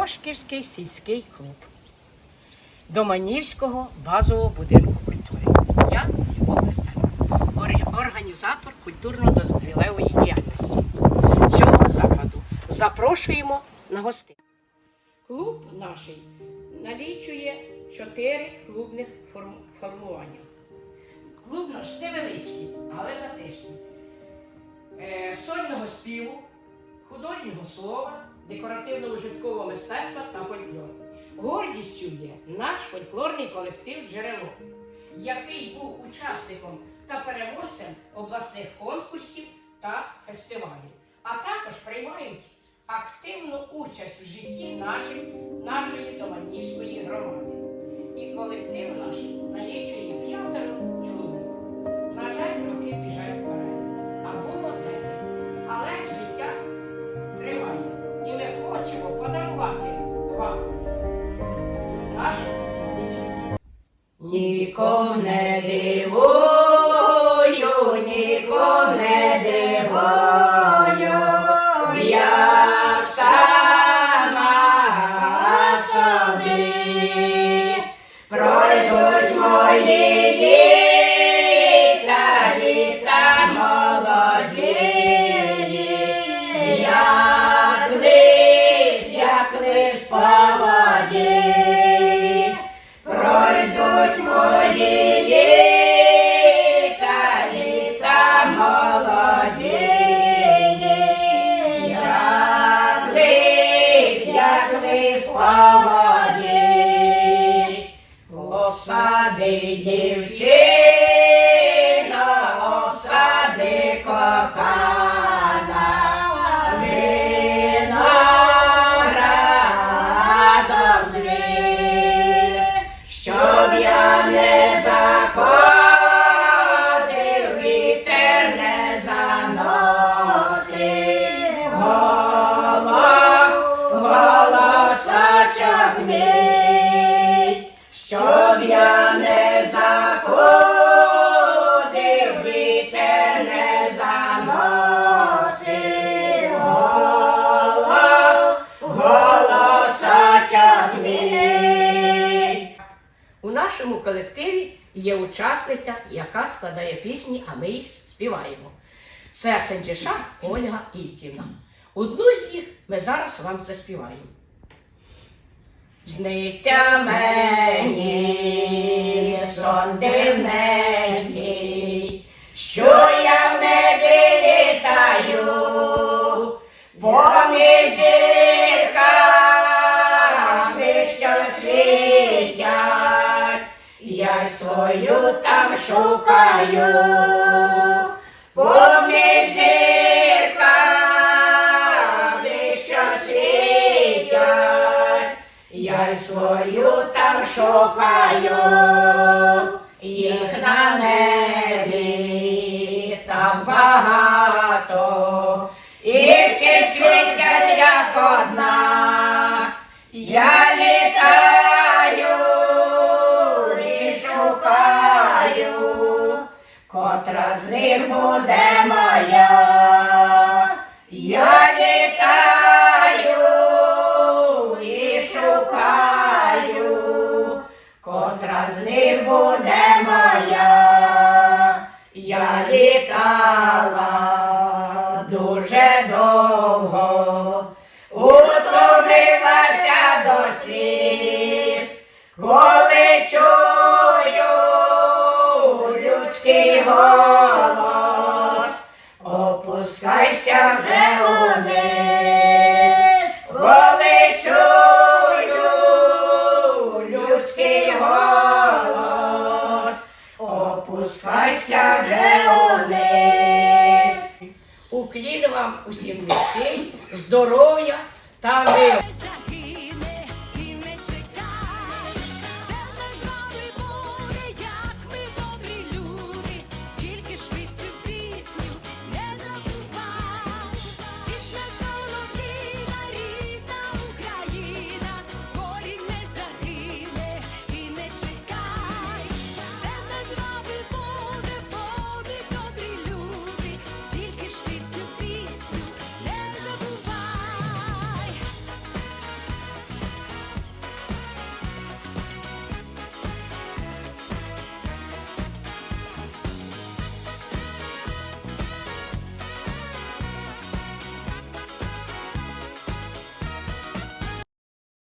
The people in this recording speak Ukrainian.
вітає сільський клуб Доманівського базового будинку культури. Я Любов Гриценко, організатор культурно-дозвілевої діяльності цього закладу. Запрошуємо на гостей. Клуб наш налічує чотири клубних форм- формування. Клуб наш невеличкий, але затишний. Е, сольного співу, художнього слова, декоративно-ужиткового мистецтва та фольклору. Гордістю є наш фольклорний колектив Джерело, який був учасником та переможцем обласних конкурсів та фестивалів, а також приймають активну участь в житті нашої, нашої Доманівської громади. І колектив наш налічує п'ятеро чоловік. ಕೊಂದೆವು лист по воді. Обсади дівчина, обсади кохана, нашому колективі є учасниця, яка складає пісні, а ми їх співаємо. Це Сендіша Ольга Ільківна. Одну з їх ми зараз вам заспіваємо. Сниться мені свою там шукаю, поміж зірками, що світять. Я свою там шукаю, їх на небі так багато, і всі світять як одна. Я Kim Bodama. Униз. Вам усім низький, здоров'я та мир.